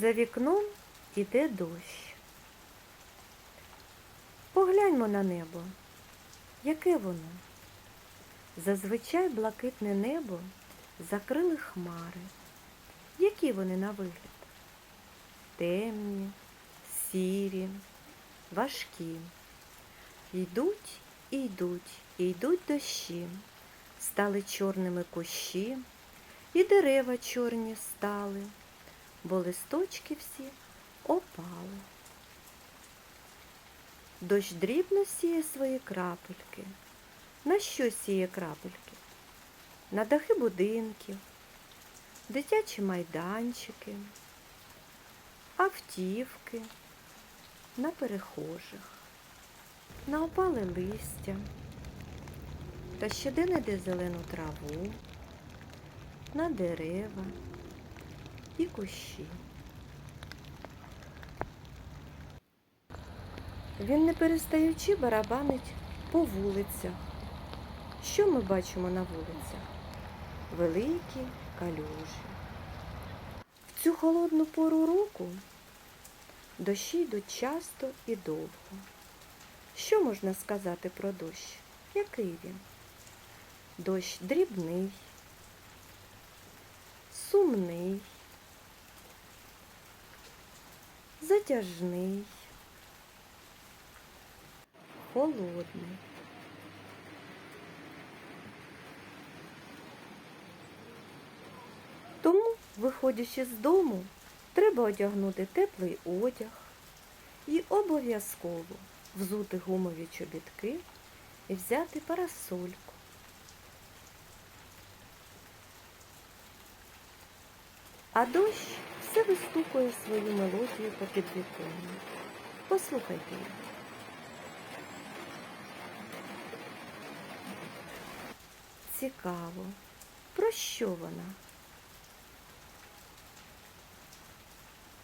За вікном іде дощ. Погляньмо на небо. Яке воно? Зазвичай блакитне небо закрили хмари. Які вони на вигляд? Темні, сірі, важкі. Йдуть і йдуть, і йдуть дощі. Стали чорними кущі, і дерева чорні стали, бо листочки всі опали. Дощ дрібно сіє свої крапельки. На що сіє крапельки? На дахи будинків, дитячі майданчики, автівки, на перехожих, на опале листя, та ще де-не-де зелену траву, на дерева і кущі. Він не перестаючи барабанить по вулицях. Що ми бачимо на вулицях? Великі калюжі. В цю холодну пору року дощі йдуть часто і довго. Що можна сказати про дощ? Який він? Дощ дрібний, сумний, затяжний, холодний. Тому, виходячи з дому, треба одягнути теплий одяг і обов'язково взути гумові чобітки і взяти парасольку. А дощ все вистукує свою мелодію по підвіконню. Послухайте її. Цікаво, про що вона?